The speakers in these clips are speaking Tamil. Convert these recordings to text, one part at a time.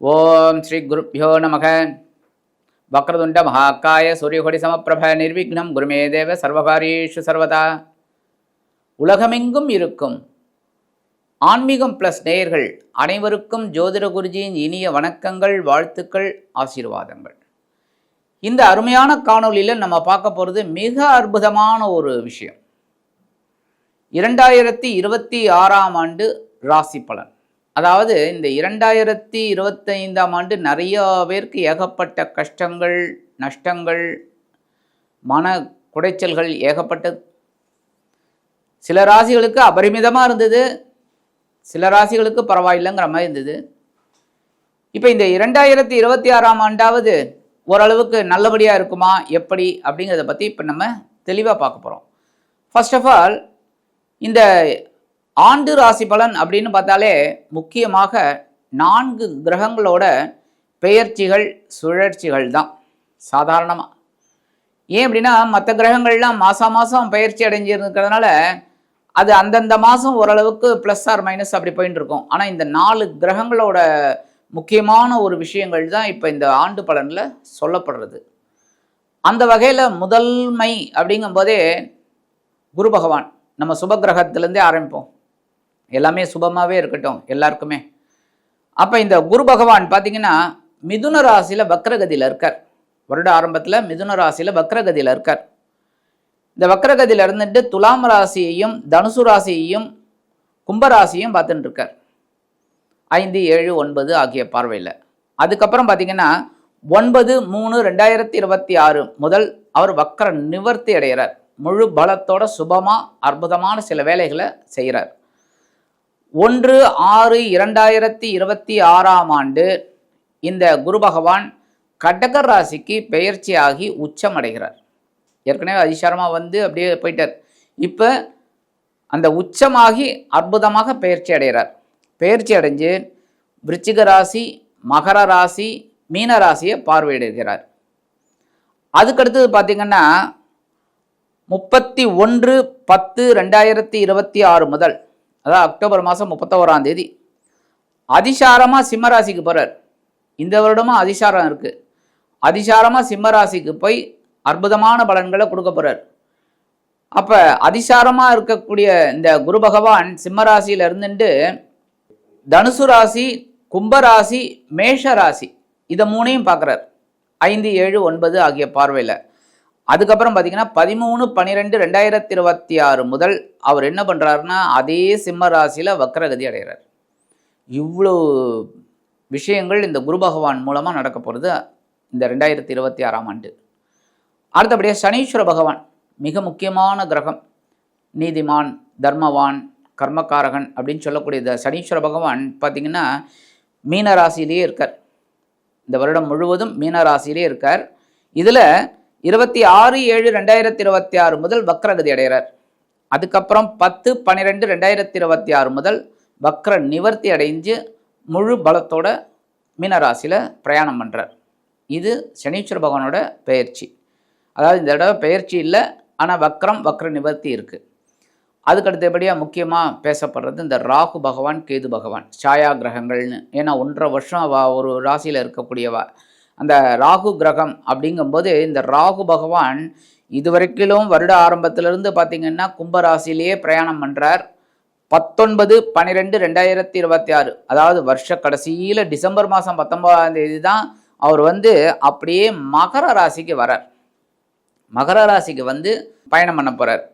ஓம் ஸ்ரீ குருப்பியோ நமக. வக்ரதுண்ட மகாக்காய சூரியகொடி சமப்பிரப நிர்விக்னம். குருமே தேவ சர்வகாரியேஷு சர்வதா. உலகமெங்கும் இருக்கும் ஆன்மீகம் ப்ளஸ் நேயர்கள் அனைவருக்கும் ஜோதிட குருஜியின் இனிய வணக்கங்கள் வாழ்த்துக்கள் ஆசீர்வாதங்கள். இந்த அருமையான காணொலியில் நம்ம பார்க்க போகிறது மிக அற்புதமான ஒரு விஷயம். இரண்டாயிரத்தி இருபத்தி ஆறாம் ஆண்டு ராசி பலன். அதாவது இந்த இரண்டாயிரத்தி இருபத்தைந்தாம் ஆண்டு நிறைய பேருக்கு ஏகப்பட்ட கஷ்டங்கள் நஷ்டங்கள் மன குடைச்சல்கள் ஏகப்பட்டது. சில ராசிகளுக்கு அபரிமிதமாக இருந்தது. சில ராசிகளுக்கு பரவாயில்லைங்கிற மாதிரி இருந்தது. இப்போ இந்த இரண்டாயிரத்தி இருபத்தி ஆறாம் ஆண்டாவது ஓரளவுக்கு நல்லபடியாக இருக்குமா எப்படி அப்படிங்கிறத பற்றி இப்போ நம்ம தெளிவாக பார்க்க போகிறோம் ஃபர்ஸ்ட் ஆஃப் ஆல் இந்த ஆண்டு ராசி பலன் அப்படின்னு பார்த்தாலே முக்கியமாக நான்கு கிரகங்களோட பெயர்ச்சிகள் சுழற்சிகள் தான் சாதாரணமாக ஏன் அப்படின்னா மற்ற கிரகங்கள்லாம் மாதம் மாதம் பயிற்சி அடைஞ்சிருக்கிறதுனால அது அந்தந்த மாதம் ஓரளவுக்கு ப்ளஸ் ஆர் மைனஸ் அப்படி போயின்னு இருக்கும். ஆனால் இந்த நாலு கிரகங்களோட முக்கியமான ஒரு விஷயங்கள் தான் இப்போ இந்த ஆண்டு பலனில் சொல்லப்படுறது. அந்த வகையில் முதல்மை அப்படிங்கும்போதே குரு பகவான். நம்ம சுபகிரகத்திலேருந்தே ஆரம்பிப்போம். எல்லாமே சுபமாகவே இருக்கட்டும் எல்லாருக்குமே. அப்போ இந்த குரு பகவான் பார்த்தீங்கன்னா மிதுன ராசியில் வக்ரகதியில் இருக்கார். வருட ஆரம்பத்தில் மிதுன ராசியில் வக்ரகதியில் இருக்கார். இந்த வக்ரகதியில் இருந்துட்டு துலாம் ராசியையும் தனுசு ராசியையும் கும்பராசியும் பார்த்துட்டு இருக்கார். ஐந்து ஏழு ஒன்பது ஆகிய பார்வையில். அதுக்கப்புறம் பார்த்தீங்கன்னா ஒன்பது மூணு ரெண்டாயிரத்தி இருபத்தி ஆறு முதல் அவர் வக்கர நிவர்த்தி அடைகிறார். முழு பலத்தோட சுபமாக அற்புதமான சில வேலைகளை செய்கிறார். ஒன்று ஆறு இரண்டாயிரத்தி இருபத்தி ஆறாம் ஆண்டு இந்த குரு பகவான் கடகர் ராசிக்கு பெயர்ச்சியாகி உச்சமடைகிறார். ஏற்கனவே அதிசாரமாக வந்து அப்படியே போயிட்டார். இப்போ அந்த உச்சமாகி அற்புதமாக பெயர்ச்சி அடைகிறார். பெயர்ச்சி அடைஞ்சு விருச்சிக ராசி மகர ராசி மீன ராசியை பார்வையிடுகிறார். அதுக்கடுத்தது பார்த்திங்கன்னா முப்பத்தி ஒன்று பத்து ரெண்டாயிரத்தி இருபத்தி ஆறு முதல் அதாவது அக்டோபர் மாதம் முப்பத்தோராம் தேதி. அதிசாரமாக சிம்மராசிக்கு போகிறார் இந்த வருடமும் அதிசாரம் இருக்குது அதிசாரமாக சிம்மராசிக்கு போய் அற்புதமான பலன்களை கொடுக்க போகிறார் அப்போ அதிசாரமாக இருக்கக்கூடிய இந்த குரு பகவான் சிம்மராசியில் இருந்துட்டு தனுசு ராசி கும்பராசி மேஷ ராசி இதை மூணையும் பார்க்குறார். ஐந்து ஏழு ஒன்பது ஆகிய பார்வையில். அதுக்கப்புறம் பார்த்தீங்கன்னா பதிமூணு பன்னிரெண்டு ரெண்டாயிரத்தி இருபத்தி ஆறு முதல் அவர் என்ன பண்ணுறாருன்னா அதே சிம்ம ராசியில் வக்ரகதி அடைகிறார். இவ்வளோ விஷயங்கள் இந்த குரு பகவான் மூலமாக நடக்க போகிறது இந்த ரெண்டாயிரத்தி இருபத்தி ஆறாம் ஆண்டு. அடுத்தபடியாக சனீஸ்வர பகவான் மிக முக்கியமான கிரகம். நீதிமான் தர்மவான் கர்மகாரகன் அப்படின்னு சொல்லக்கூடிய இந்த சனீஸ்வர பகவான் பார்த்திங்கன்னா மீனராசியிலே இருக்கார். இந்த வருடம் முழுவதும் மீனராசியிலே இருக்கார். இதில் இருபத்தி ஆறு ஏழு ரெண்டாயிரத்தி இருபத்தி ஆறு முதல் வக்ரகதி அடைகிறார். அதுக்கப்புறம் பத்து பன்னிரெண்டு ரெண்டாயிரத்தி இருபத்தி ஆறு முதல் வக்ர நிவர்த்தி அடைஞ்சு முழு பலத்தோட மீனராசியில் பிரயாணம் பண்ணுறார் இது சனீஸ்வர பகவானோட பெயர்ச்சி. அதாவது இந்த தடவை பெயர்ச்சி இல்லை ஆனால் வக்ரம் வக்ர நிவர்த்தி இருக்குது அதுக்கு அடுத்தபடியாக முக்கியமாக பேசப்படுறது இந்த ராகு பகவான் கேது பகவான் சாயா கிரகங்கள்னு ஏன்னா ஒன்றரை வருஷம் அவ ஒரு ராசியில் இருக்கக்கூடியவா. அந்த ராகு கிரகம் அப்படிங்கும்போது இந்த ராகு பகவான் இதுவரைக்கிலும் வருட ஆரம்பத்திலிருந்து பார்த்திங்கன்னா கும்பராசிலேயே பிரயாணம் பண்ணுறார் பத்தொன்பது பன்னிரெண்டு ரெண்டாயிரத்தி இருபத்தி ஆறு அதாவது வருஷ கடைசியில் டிசம்பர் மாதம் பத்தொன்பதாம் தேதி தான் அவர் வந்து அப்படியே மகர ராசிக்கு வரார். மகர ராசிக்கு வந்து பயணம் பண்ண போகிறார்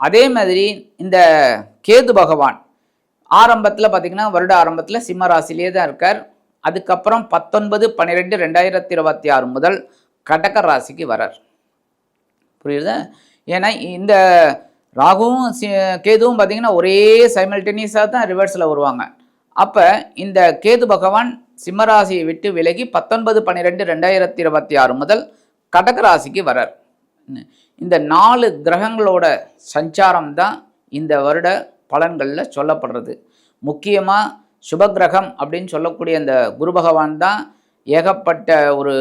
அதே மாதிரி இந்த கேது பகவான் ஆரம்பத்தில் பார்த்திங்கன்னா வருட ஆரம்பத்தில் சிம்ம ராசிலேயே தான் இருக்கார். அதுக்கப்புறம் பத்தொன்பது பன்னிரெண்டு ரெண்டாயிரத்தி இருபத்தி ஆறு முதல் கடக ராசிக்கு வரார். புரியுதா? ஏன்னா இந்த ராகுவும் சி கேதுவும் பார்த்திங்கன்னா ஒரே சைமல்டேனியஸாக தான் ரிவர்ஸில் வருவாங்க. அப்போ இந்த கேது பகவான் சிம்மராசியை விட்டு விலகி பத்தொன்பது பன்னிரெண்டு ரெண்டாயிரத்தி இருபத்தி ஆறு முதல் கடக ராசிக்கு வரார். இந்த நாலு கிரகங்களோட சஞ்சாரம் தான் இந்த வருட பலன்களில் சொல்லப்படுறது. முக்கியமாக சுபகிரகம் அப்படின்னு சொல்லக்கூடிய அந்த குரு பகவான் தான் ஏகப்பட்ட ஒரு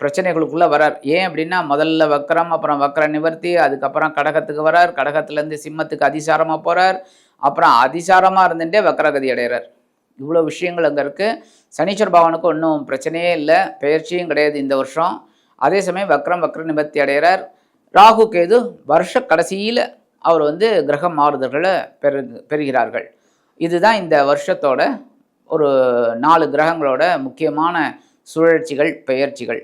பிரச்சனைகளுக்குள்ளே வரார். ஏன் அப்படின்னா முதல்ல வக்கரம் அப்புறம் வக்கர நிவர்த்தி அதுக்கப்புறம் கடகத்துக்கு வரார். கடகத்துலேருந்து சிம்மத்துக்கு அதிசாரமாக போகிறார் அப்புறம் அதிசாரமாக இருந்துட்டே வக்கரகதி அடைகிறார். இவ்வளோ விஷயங்கள் அங்கே இருக்குது சனீஸ்வர பகவானுக்கு ஒன்றும் பிரச்சனையே இல்லை. பெயர்ச்சியும் கிடையாது இந்த வருஷம். அதே சமயம் வக்ரம் வக்ர நிவர்த்தி அடைகிறார். ராகு கேது வருஷ கடைசியில் அவர் வந்து கிரக மாறுதல்களை பெறு பெறுகிறார்கள். இதுதான் இந்த வருஷத்தோட ஒரு நாலு கிரகங்களோட முக்கியமான சுழற்சிகள் பெயர்ச்சிகள்.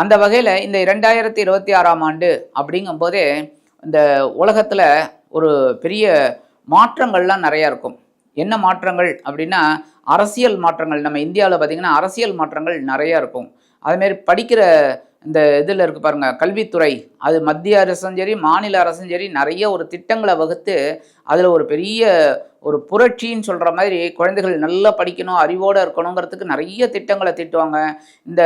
அந்த வகையில் இந்த இரண்டாயிரத்தி இருபத்தி ஆறாம் ஆண்டு அப்படிங்கும்போதே இந்த உலகத்தில் ஒரு பெரிய மாற்றங்கள்லாம் நிறையா இருக்கும். என்ன மாற்றங்கள் அப்படின்னா அரசியல் மாற்றங்கள். நம்ம இந்தியாவில் பார்த்திங்கன்னா அரசியல் மாற்றங்கள் நிறையா இருக்கும். அதுமாரி படிக்கிற இந்த இதில் இருக்கு பாருங்க கல்வித்துறை. அது மத்திய அரசும் சரி மாநில அரசும் சரி நிறைய ஒரு திட்டங்களை வகுத்து அதில் ஒரு பெரிய ஒரு புரட்சின்னு சொல்கிற மாதிரி குழந்தைகள் நல்லா படிக்கணும் அறிவோடு இருக்கணுங்கிறதுக்கு நிறைய திட்டங்களை திட்டுவாங்க. இந்த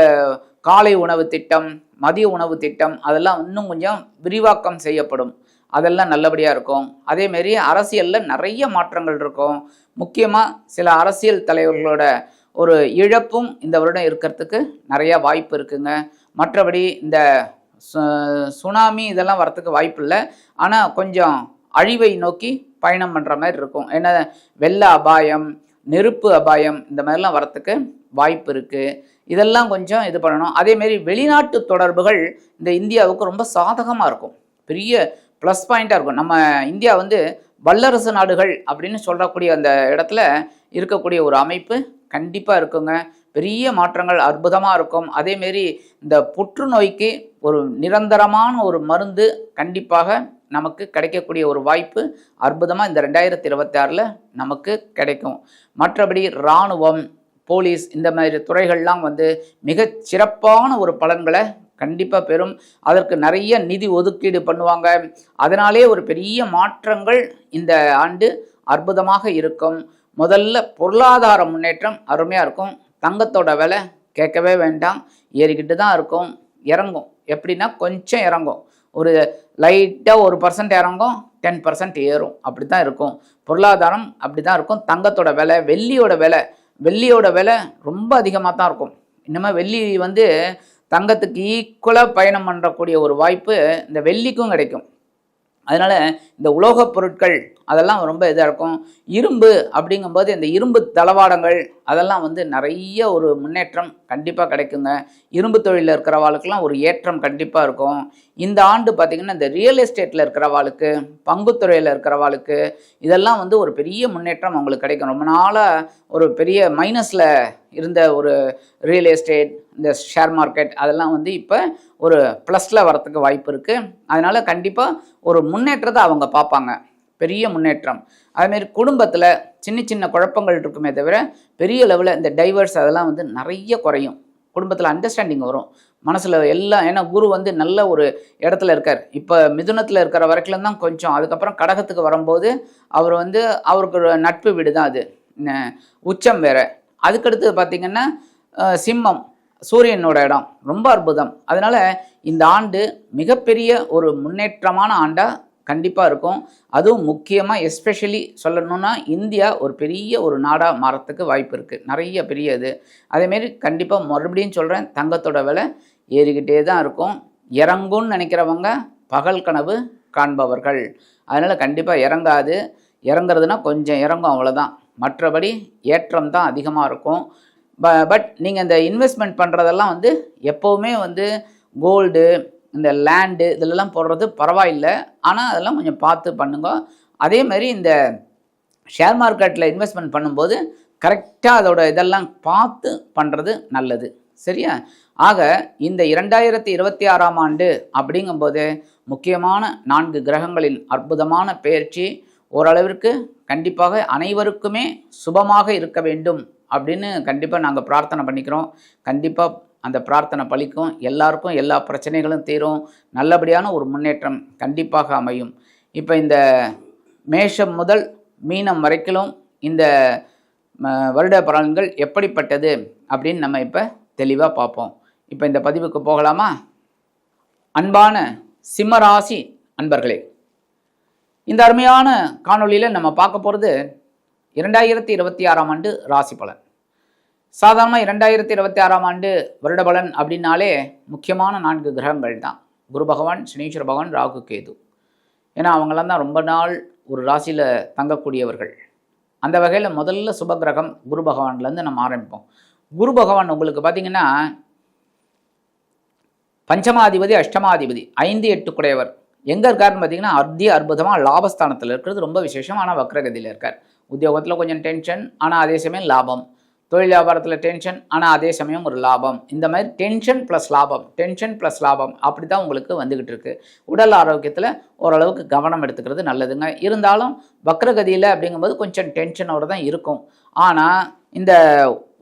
காலை உணவு திட்டம் மதிய உணவு திட்டம் அதெல்லாம் இன்னும் கொஞ்சம் விரிவாக்கம் செய்யப்படும். அதெல்லாம் நல்லபடியாக இருக்கும். அதேமாரி அரசியலில் நிறைய மாற்றங்கள் இருக்கும். முக்கியமாக சில அரசியல் தலைவர்களோட ஒரு இழப்பும் இந்த வருடம் இருக்கிறதுக்கு நிறையா வாய்ப்பு இருக்குங்க. மற்றபடி இந்த சுனாமி இதெல்லாம் வரத்துக்கு வாய்ப்பு இல்லை ஆனால் கொஞ்சம் அழிவை நோக்கி பயணம் பண்ணுற மாதிரி இருக்கும். ஏன்னா வெள்ள அபாயம் நெருப்பு அபாயம் இந்த மாதிரிலாம் வரத்துக்கு வாய்ப்பு இருக்குது இதெல்லாம் கொஞ்சம் இது பண்ணணும். அதேமாரி வெளிநாட்டு தொடர்புகள் இந்த இந்தியாவுக்கு ரொம்ப சாதகமாக இருக்கும். பெரிய ப்ளஸ் பாயிண்ட்டாக இருக்கும். நம்ம இந்தியா வந்து வல்லரசு நாடுகள் அப்படின்னு சொல்லக்கூடிய அந்த இடத்துல இருக்கக்கூடிய ஒரு அமைப்பு கண்டிப்பாக இருக்குங்க. பெரிய மாற்றங்கள் அற்புதமாக இருக்கும். அதேமாரி இந்த புற்றுநோய்க்கு ஒரு நிரந்தரமான ஒரு மருந்து கண்டிப்பாக நமக்கு கிடைக்கக்கூடிய ஒரு வாய்ப்பு அற்புதமாக இந்த ரெண்டாயிரத்தி இருபத்தி ஆறில் நமக்கு கிடைக்கும். மற்றபடி இராணுவம் போலீஸ் இந்த மாதிரி துறைகள்லாம் வந்து மிக சிறப்பான ஒரு பலன்களை கண்டிப்பாக பெறும். அதற்கு நிறைய நிதி ஒதுக்கீடு பண்ணுவாங்க. அதனாலே ஒரு பெரிய மாற்றங்கள் இந்த ஆண்டு அற்புதமாக இருக்கும். முதல்ல பொருளாதார முன்னேற்றம் அருமையாக இருக்கும். தங்கத்தோட விலை கேட்கவே வேண்டாம். ஏறிக்கிட்டு தான் இருக்கும். இறங்கும். எப்படின்னா கொஞ்சம் இறங்கும். ஒரு லைட்டாக ஒரு பர்சன்ட் இறங்கும் டென் பர்சன்ட் ஏறும். அப்படி தான் இருக்கும். பொருளாதாரம் அப்படி தான் இருக்கும். தங்கத்தோட விலை வெள்ளியோட விலை வெள்ளியோட விலை ரொம்ப அதிகமாக தான் இருக்கும். இன்னமும் வெள்ளி வந்து தங்கத்துக்கு ஈக்குவலாக பயணம் பண்ணுறக்கூடிய ஒரு வாய்ப்பு இந்த வெள்ளிக்கும் கிடைக்கும். அதனால் இந்த உலோகப் பொருட்கள் அதெல்லாம் ரொம்ப இதாக இருக்கும். இரும்பு அப்படிங்கும்போது இந்த இரும்பு தளவாடங்கள் அதெல்லாம் வந்து நிறைய ஒரு முன்னேற்றம் கண்டிப்பாக கிடைக்குங்க. இரும்பு தொழிலில் இருக்கிறவாளுக்கெல்லாம் ஒரு ஏற்றம் கண்டிப்பாக இருக்கும். இந்த ஆண்டு பார்த்திங்கன்னா இந்த ரியல் எஸ்டேட்டில் இருக்கிறவாளுக்கு பங்குத்துறையில் இருக்கிறவாளுக்கு இதெல்லாம் வந்து ஒரு பெரிய முன்னேற்றம் அவங்களுக்கு கிடைக்கும். ரொம்ப நாளாக ஒரு பெரிய மைனஸில் இருந்த ஒரு ரியல் எஸ்டேட் இந்த ஷேர் மார்க்கெட் அதெல்லாம் வந்து இப்போ ஒரு ப்ளஸில் வரத்துக்கு வாய்ப்பு இருக்குது அதனால் கண்டிப்பாக ஒரு முன்னேற்றத்தை அவங்க பார்ப்பாங்க. பெரிய முன்னேற்றம். அதுமாரி குடும்பத்தில் சின்ன சின்ன குழப்பங்கள் இருக்குமே தவிர பெரிய லெவலில் இந்த டைவர்ஸ் அதெல்லாம் வந்து நிறைய குறையும். குடும்பத்தில் அண்டர்ஸ்டாண்டிங் வரும். மனசில் எல்லாம் ஏன்னா குரு வந்து நல்ல ஒரு இடத்துல இருக்கார். இப்போ மிதுனத்தில் இருக்கிற வரைக்கும் தான் கொஞ்சம் அதுக்கப்புறம் கடகத்துக்கு வரும்போது அவர் வந்து அவருக்கு நட்பு வீடு தான் அது. உச்சம் வேற. அதுக்கடுத்து பார்த்திங்கன்னா சிம்மம் சூரியனோட இடம். ரொம்ப அற்புதம். அதனால் இந்த ஆண்டு மிகப்பெரிய ஒரு முன்னேற்றமான ஆண்டாக கண்டிப்பாக இருக்கும். அதுவும் முக்கியமாக எஸ்பெஷலி சொல்லணும்னா இந்தியா ஒரு பெரிய ஒரு நாடாக மாறத்துக்கு வாய்ப்பு இருக்குது நிறைய பெரிய இது. அதேமாரி கண்டிப்பாக மறுபடியும் சொல்கிறேன் தங்கத்தோட விலை ஏறிக்கிட்டே தான் இருக்கும். இறங்கும்னு நினைக்கிறவங்க பகல் கனவு காண்பவர்கள். அதனால் கண்டிப்பாக இறங்காது. இறங்குறதுனா கொஞ்சம் இறங்கும் அவ்வளோதான் மற்றபடி ஏற்றம் தான் அதிகமாக இருக்கும். ப பட் நீங்கள் இந்த இன்வெஸ்ட்மெண்ட் பண்ணுறதெல்லாம் வந்து எப்போவுமே வந்து கோல்டு இந்த லேண்டு இதிலெல்லாம் போடுறது பரவாயில்லை. ஆனால் அதெல்லாம் கொஞ்சம் பார்த்து பண்ணுங்க. அதே மாதிரி இந்த ஷேர் மார்க்கெட்டில் இன்வெஸ்ட்மெண்ட் பண்ணும்போது கரெக்டாக அதோட இதெல்லாம் பார்த்து பண்ணுறது நல்லது. சரியா? ஆக இந்த இரண்டாயிரத்தி இருபத்தி ஆறாம் ஆண்டு அப்படிங்கும்போது முக்கியமான நான்கு கிரகங்களின் அற்புதமான பயிற்சி ஓரளவிற்கு கண்டிப்பாக அனைவருக்குமே சுபமாக இருக்க வேண்டும் அப்படின்னு கண்டிப்பாக நாங்கள் பிரார்த்தனை பண்ணிக்கிறோம். கண்டிப்பாக அந்த பிரார்த்தனை பலிக்கும். எல்லாருக்கும் எல்லா பிரச்சனைகளும் தீரும். நல்லபடியான ஒரு முன்னேற்றம் கண்டிப்பாக அமையும். இப்போ இந்த மேஷம் முதல் மீனம் வரைக்கிலும் இந்த வருட பலன்கள் எப்படிப்பட்டது அப்படின்னு நம்ம இப்போ தெளிவாக பார்ப்போம். இப்போ இந்த பதிவுக்கு போகலாமா? அன்பான சிம்மராசி அன்பர்களே இந்த அருமையான காணொலியில் நம்ம பார்க்க போகிறது இரண்டாயிரத்தி இருபத்தி ஆறாம் ஆண்டு ராசி பலன். சாதாரணமாக இரண்டாயிரத்தி இருபத்தி ஆறாம் ஆண்டு வருட பலன் அப்படின்னாலே முக்கியமான நான்கு கிரகங்கள் தான். குரு பகவான் சனீஸ்வர பகவான் ராகு கேது. ஏன்னா அவங்களாம் தான் ரொம்ப நாள் ஒரு ராசியில் தங்கக்கூடியவர்கள். அந்த வகையில் முதல்ல சுபகிரகம் குரு பகவான்லேருந்து நம்ம ஆரம்பிப்போம். குரு பகவான் உங்களுக்கு பார்த்தீங்கன்னா பஞ்சமாதிபதி அஷ்டமாதிபதி ஐந்து எட்டு குடையவர் எங்கே இருக்காருன்னு பார்த்தீங்கன்னா அத்தி அற்புதமாக லாபஸ்தானத்தில் இருக்கிறது ரொம்ப விசேஷம் ஆனால் வக்ரகதியில் இருக்கார். உத்தியோகத்தில் கொஞ்சம் டென்ஷன் ஆனால் அதே சமயம் லாபம். தொழில் வியாபாரத்தில் டென்ஷன் ஆனால் அதே சமயம் ஒரு லாபம். இந்த மாதிரி டென்ஷன் ப்ளஸ் லாபம் டென்ஷன் ப்ளஸ் லாபம் அப்படி தான் உங்களுக்கு வந்துக்கிட்டு இருக்கு. உடல் ஆரோக்கியத்தில் ஓரளவுக்கு கவனம் எடுத்துக்கிறது நல்லதுங்க. இருந்தாலும் வக்ரகதியில் அப்படிங்கும்போது கொஞ்சம் டென்ஷனோடு தான் இருக்கும். ஆனால் இந்த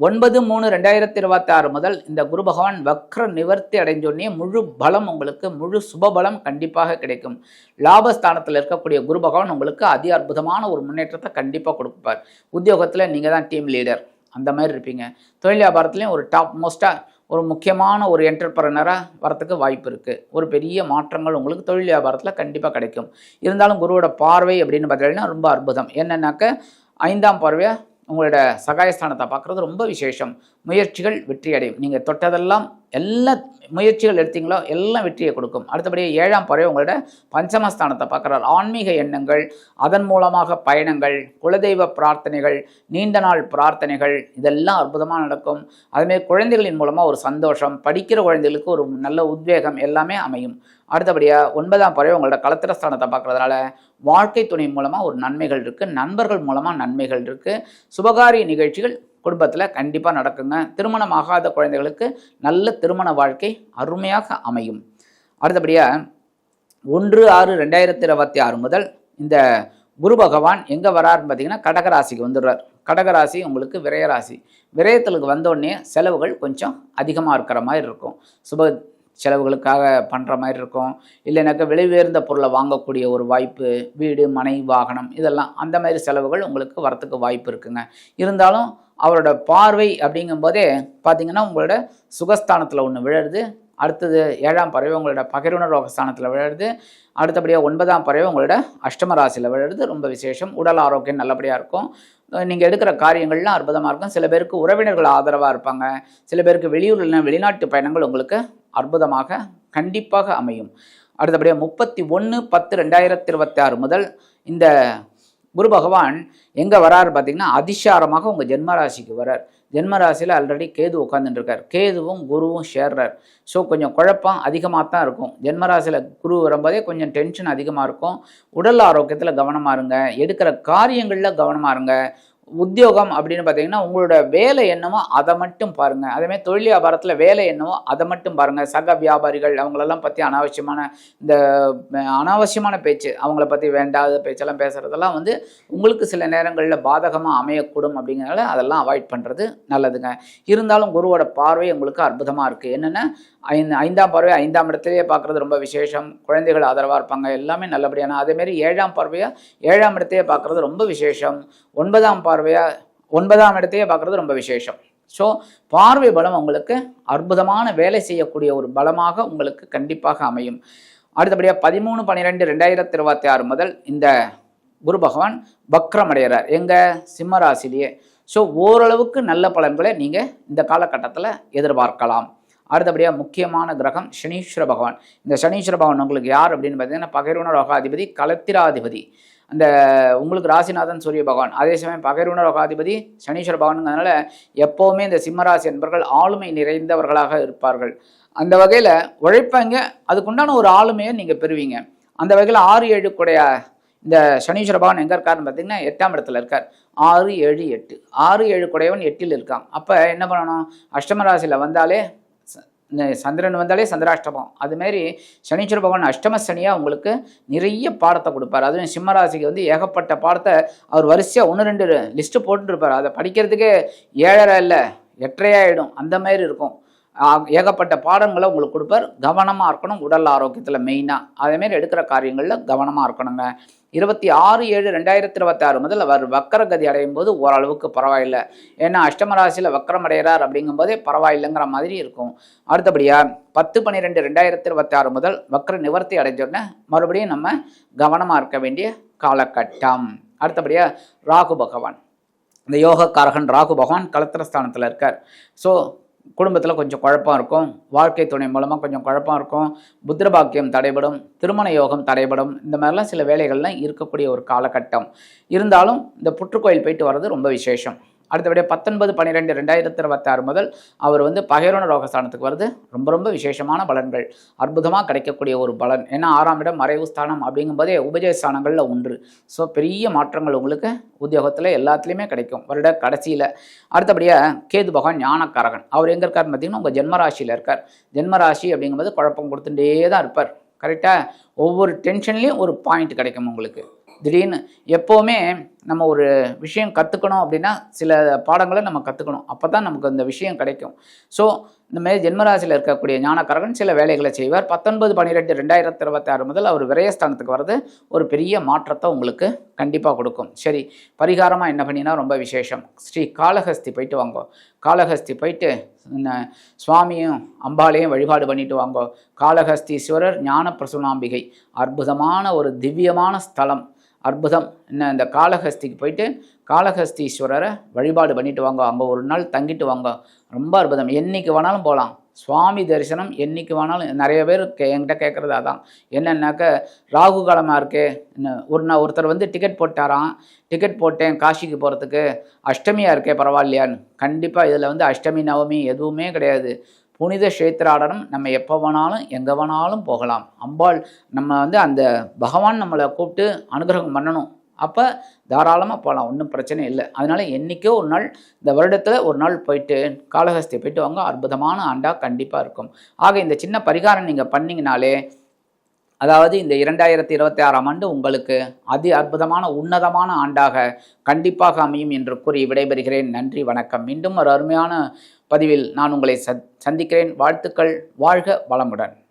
ஒன்பது மூணு ரெண்டாயிரத்தி இருபத்தி ஆறு முதல் இந்த குரு பகவான் வக்ர நிவர்த்தி அடைஞ்சோடனே முழு பலம் உங்களுக்கு முழு சுபபலம் கண்டிப்பாக கிடைக்கும். லாபஸ்தானத்தில் இருக்கக்கூடிய குரு பகவான் உங்களுக்கு அதி அற்புதமான ஒரு முன்னேற்றத்தை கண்டிப்பாக கொடுப்பார். உத்தியோகத்தில் நீங்கள் தான் டீம் லீடர் அந்த மாதிரி இருப்பீங்க. தொழில் வியாபாரத்துலேயும் ஒரு டாப் மோஸ்ட்டாக ஒரு முக்கியமான ஒரு என்டர்பிரனராக வரத்துக்கு வாய்ப்பு இருக்குது ஒரு பெரிய மாற்றங்கள் உங்களுக்கு தொழில் வியாபாரத்தில் கண்டிப்பாக கிடைக்கும். இருந்தாலும் குருவோட பார்வை அப்படின்னு பார்த்தீங்கன்னா ரொம்ப அற்புதம். என்னென்னாக்க ஐந்தாம் பார்வையாக உங்களோட சகாயஸ்தானத்தை பார்க்குறது ரொம்ப விசேஷம். முயற்சிகள் வெற்றி அடையும் நீங்கள் தொட்டதெல்லாம் எல்லா முயற்சிகள் எடுத்தீங்களோ எல்லாம் வெற்றியை கொடுக்கும். அடுத்தபடியே ஏழாம் பறவை உங்களோட பஞ்சமஸ்தானத்தை பார்க்குறார். ஆன்மீக எண்ணங்கள் அதன் மூலமாக பயணங்கள் குலதெய்வ பிரார்த்தனைகள் நீண்ட நாள் பிரார்த்தனைகள் இதெல்லாம் அற்புதமாக நடக்கும். அதுமாரி குழந்தைகளின் மூலமாக ஒரு சந்தோஷம் படிக்கிற குழந்தைகளுக்கு ஒரு நல்ல உத்வேகம் எல்லாமே அமையும். அடுத்தபடியாக ஒன்பதாம் பறவை உங்களோட கலத்திரஸ்தானத்தை பார்க்குறதுனால வாழ்க்கை துணை மூலமாக ஒரு நன்மைகள் இருக்குது நண்பர்கள் மூலமாக நன்மைகள் இருக்குது சுபகாரிய நிகழ்ச்சிகள் குடும்பத்தில் கண்டிப்பாக நடக்குங்க. திருமணம் ஆகாத குழந்தைகளுக்கு நல்ல திருமண வாழ்க்கை அருமையாக அமையும். அடுத்தபடியாக ஒன்று ஆறு ரெண்டாயிரத்தி இருபத்தி ஆறு முதல் இந்த குரு பகவான் எங்கே வராருன்னு பார்த்தீங்கன்னா கடகராசிக்கு வந்துடுறார். கடகராசி உங்களுக்கு விரயராசி. விரயத்திலுக்கு வந்தோடனே செலவுகள் கொஞ்சம் அதிகமாக இருக்கிற மாதிரி இருக்கும். சுப செலவுகளுக்காக பண்ணுற மாதிரி இருக்கும். இல்லைனாக்கா விலை உயர்ந்த பொருளை வாங்கக்கூடிய ஒரு வாய்ப்பு வீடு மனை வாகனம் இதெல்லாம் அந்த மாதிரி செலவுகள் உங்களுக்கு வரத்துக்கு வாய்ப்பு இருக்குங்க. இருந்தாலும் அவரோட பார்வை அப்படிங்கும்போதே பார்த்தீங்கன்னா உங்களோட சுகஸ்தானத்தில் ஒன்று விழுறது அடுத்தது ஏழாம் பறவை உங்களோட பகிர்வுணர் ரோகஸ்தானத்தில் விழுறது அடுத்தபடியாக ஒன்பதாம் பறவை உங்களோட அஷ்டம ராசியில் விழுறது ரொம்ப விசேஷம். உடல் ஆரோக்கியம் நல்லபடியாக இருக்கும். நீங்கள் எடுக்கிற காரியங்கள்லாம் அற்புதமாக இருக்கும். சில பேருக்கு உறவினர்கள் ஆதரவாக இருப்பாங்க. சில பேருக்கு வெளியூரில் வெளிநாட்டு பயணங்கள் உங்களுக்கு அற்புதமாக கண்டிப்பாக அமையும். அடுத்தபடியாக முப்பத்தி ஒன்று பத்து ரெண்டாயிரத்தி இருபத்தி ஆறு முதல் இந்த குரு பகவான் எங்கே வராரு பார்த்தீங்கன்னா அதிசாரமாக உங்கள் ஜென்மராசிக்கு வரார். ஜென்மராசியில் ஆல்ரெடி கேது உட்காந்துட்டுருக்கார் கேதுவும் குருவும் சேர்றார். ஸோ கொஞ்சம் குழப்பம் அதிகமாக தான் இருக்கும். ஜென்மராசியில் குரு வரும்போதே கொஞ்சம் டென்ஷன் அதிகமாக இருக்கும். உடல் ஆரோக்கியத்தில் கவனமாக இருங்க. எடுக்கிற காரியங்களில் கவனமாக இருங்க. உத்தியோகம் அப்படின்னு பார்த்தீங்கன்னா உங்களோட வேலை என்னமோ அதை மட்டும் பாருங்கள் அதேமாதிரி தொழில் வியாபாரத்தில் வேலை என்னவோ அதை மட்டும் பாருங்கள் சக வியாபாரிகள் அவங்களெல்லாம் பற்றி அனாவசியமான இந்த அனாவசியமான பேச்சு அவங்கள பற்றி வேண்டாத பேச்செல்லாம் பேசுகிறதெல்லாம் வந்து உங்களுக்கு சில நேரங்களில் பாதகமாக அமையக்கூடும் அப்படிங்கிறனால அதெல்லாம் அவாய்ட் பண்ணுறது நல்லதுங்க. இருந்தாலும் குருவோட பார்வை உங்களுக்கு அற்புதமாக இருக்குது என்னென்னா ஐந்து ஐந்தாம் பார்வை ஐந்தாம் இடத்துலேயே பார்க்குறது ரொம்ப விசேஷம். குழந்தைகள் ஆதரவாக இருப்பாங்க எல்லாமே நல்லபடியான அதேமாரி ஏழாம் பார்வையாக ஏழாம் இடத்தையே பார்க்குறது ரொம்ப விசேஷம். ஒன்பதாம் பார்வையாக ஒன்பதாம் இடத்தையே பார்க்குறது ரொம்ப விசேஷம். ஸோ பார்வை பலம் உங்களுக்கு அற்புதமான வேலை செய்யக்கூடிய ஒரு பலமாக உங்களுக்கு கண்டிப்பாக அமையும். அடுத்தபடியாக பதிமூணு பன்னிரெண்டு ரெண்டாயிரத்தி இருபத்தி ஆறு முதல் இந்த குரு பகவான் வக்ரம் அடைகிறார் எங்கள் சிம்ம ராசிலேயே ஸோ ஓரளவுக்கு நல்ல பலன்களை நீங்கள் இந்த காலகட்டத்தில் எதிர்பார்க்கலாம். அடுத்தபடியாக முக்கியமான கிரகம் சனீஸ்வர பகவான். இந்த சனீஸ்வர பகவான் உங்களுக்கு யார் அப்படின்னு பார்த்தீங்கன்னா பகைர்வன ரோகாதிபதி கலத்திராதிபதி. அந்த உங்களுக்கு ராசிநாதன் சூரிய பகவான். அதே சமயம் பகிர்வுண ரோகாதிபதி சனீஸ்வர பகவானுங்கிறதுனால எப்போவுமே இந்த சிம்மராசி என்பர்கள் ஆளுமை நிறைந்தவர்களாக இருப்பார்கள். அந்த வகையில் உழைப்பாங்க அதுக்குண்டான ஒரு ஆளுமையை நீங்கள் பெறுவீங்க. அந்த வகையில் ஆறு ஏழு கூடைய இந்த சனீஸ்வர பகவான் எங்கே இருக்காருன்னு பார்த்தீங்கன்னா எட்டாம் இடத்துல இருக்கார். ஆறு ஏழு எட்டு. ஆறு ஏழு குடையவன் எட்டில் இருக்கான். அப்போ என்ன பண்ணணும்? அஷ்டம ராசியில் வந்தாலே இந்த சந்திரன் வந்தாலே சந்திராஷ்டமம். அதுமாரி சனீஸ்வர பகவான் அஷ்டம சனியாக உங்களுக்கு நிறைய பாடத்தை கொடுப்பார். அதுவும் சிம்மராசிக்கு வந்து ஏகப்பட்ட பாடத்தை அவர் வரிசையாக ஒன்று ரெண்டு லிஸ்ட்டு போட்டுருப்பார். அதை படிக்கிறதுக்கே ஏழரை இல்லை எட்டரையாயிடும். அந்த மாதிரி இருக்கும். ஏகப்பட்ட பாடங்களை உங்களுக்கு கொடுப்பார். கவனமாக இருக்கணும். உடல் ஆரோக்கியத்தில் மெயினாக அதேமாரி எடுக்கிற காரியங்களில் கவனமாக இருக்கணுங்க. இருபத்தி ஆறு ஏழு ரெண்டாயிரத்தி இருபத்தி ஆறு முதல் அவர் வக்கரகதி அடையும் போது ஓரளவுக்கு பரவாயில்லை. ஏன்னா அஷ்டம ராசியில் வக்கரம் அடைகிறார் அப்படிங்கும்போதே பரவாயில்லைங்கிற மாதிரி இருக்கும். அடுத்தபடியாக பத்து பன்னிரெண்டு ரெண்டாயிரத்தி இருபத்தி ஆறு முதல் வக்கர நிவர்த்தி அடைஞ்சோடனே மறுபடியும் நம்ம கவனமாக இருக்க வேண்டிய காலகட்டம். அடுத்தபடியாக ராகு பகவான். இந்த யோகக்காரகன் ராகு பகவான் கலத்திரஸ்தானத்தில் இருக்கார். ஸோ குடும்பத்தில் கொஞ்சம் குழப்பம் இருக்கும். வாழ்க்கை துணை மூலமாக கொஞ்சம் குழப்பம் இருக்கும். புத்திரபாக்கியம் தடைபடும். திருமண யோகம் தடைபடும். இந்த மாதிரிலாம் சில வேலைகள்லாம் இருக்கக்கூடிய ஒரு காலகட்டம். இருந்தாலும் இந்த புற்றுக்கோயில் போயிட்டு வர்றது ரொம்ப விசேஷம். அடுத்தபடியாக பத்தொன்பது பன்னிரெண்டு ரெண்டாயிரத்தி இருபத்தாறு முதல் அவர் வந்து பகைரோன ரோகஸ்தானத்துக்கு வருது. ரொம்ப ரொம்ப விசேஷமான பலன்கள். அற்புதமாக கிடைக்கக்கூடிய ஒரு பலன். ஏன்னா ஆறாம் இடம் மறைவு ஸ்தானம் அப்படிங்கும்போதே உபஜய ஸ்தானங்களில் ஒன்று. ஸோ பெரிய மாற்றங்கள் உங்களுக்கு உத்தியோகத்தில் எல்லாத்துலேயுமே கிடைக்கும். வருட கடைசியில். அடுத்தபடியாக கேது பகவான் ஞானக்காரகன். அவர் எங்கே இருக்கார் பார்த்தீங்கன்னா உங்கள் ஜென்மராசியில் இருக்கார். ஜென்மராசி அப்படிங்கும்போது குழப்பம் கொடுத்துட்டே தான் இருப்பார். கரெக்டாக ஒவ்வொரு டென்ஷன்லேயும் ஒரு பாயிண்ட் கிடைக்கும் உங்களுக்கு. திடீர்னு எப்போவுமே நம்ம ஒரு விஷயம் கற்றுக்கணும் அப்படின்னா சில பாடங்களை நம்ம கற்றுக்கணும் அப்போ தான் நமக்கு அந்த விஷயம் கிடைக்கும். ஸோ இந்த மாதிரி ஜென்மராசியில் இருக்கக்கூடிய ஞானக்காரகன் சில வேலைகளை செய்வார். பத்தொன்பது பன்னிரெண்டு ரெண்டாயிரத்தி இருபத்தாறு முதல் அவர் விரயஸ்தானத்துக்கு வர்றது ஒரு பெரிய மாற்றத்தை உங்களுக்கு கண்டிப்பாக கொடுக்கும். சரி பரிகாரமாக என்ன பண்ணினா ரொம்ப விசேஷம். ஸ்ரீ காளஹஸ்தி போயிட்டு வாங்கோ. காளஹஸ்தி போயிட்டு இந்த சுவாமியும் அம்பாளையும் வழிபாடு பண்ணிட்டு வாங்கோ. காளஹஸ்தீஸ்வரர் ஞான பிரசுனாம்பிகை அற்புதமான ஒரு திவ்யமான ஸ்தலம். அற்புதம். என்ன இந்த காளஹஸ்திக்கு போயிட்டு காளஹஸ்தீஸ்வரரை வழிபாடு பண்ணிட்டு வாங்க. அங்கே ஒரு நாள் தங்கிட்டு வாங்க. ரொம்ப அற்புதம். என்றைக்கு வேணாலும் போகலாம் சுவாமி தரிசனம் என்றைக்கு வேணாலும். நிறைய பேர் கே என்கிட்ட கேட்குறது அதான். என்னென்னாக்க ராகு காலமாக இருக்கே. என்ன ஒரு நான் ஒருத்தர் வந்து டிக்கெட் போட்டாராம். டிக்கெட் போட்டேன் காஷிக்கு போகிறதுக்கு அஷ்டமியாக இருக்கே பரவாயில்லையான்னு. கண்டிப்பாக இதில் வந்து அஷ்டமி நவமி எதுவுமே கிடையாது. புனித கஷேத்திராடனம் நம்ம எப்போ வேணாலும் எங்கே வேணாலும் போகலாம். அம்பாள் நம்ம வந்து அந்த பகவான் நம்மளை கூப்பிட்டு அனுகிரகம் பண்ணணும். அப்போ தாராளமாக போகலாம் ஒன்றும் பிரச்சனை இல்லை. அதனால் என்றைக்கோ ஒரு நாள் இந்த வருடத்தில் ஒரு நாள் போயிட்டு காளஹஸ்தி போயிட்டு வாங்க. அற்புதமான ஆண்டாக கண்டிப்பாக இருக்கும். ஆக இந்த சின்ன பரிகாரம் நீங்கள் பண்ணிங்கனாலே அதாவது இந்த இரண்டாயிரத்தி இருபத்தி ஆறாம் ஆண்டு உங்களுக்கு அதி அற்புதமான உன்னதமான ஆண்டாக கண்டிப்பாக அமையும் என்று கூறி விடைபெறுகிறேன். நன்றி வணக்கம். மீண்டும் ஒரு அருமையான பதிவில் நான் உங்களை சந்திக்கிறேன். வாழ்த்துக்கள். வாழ்க வளமுடன்.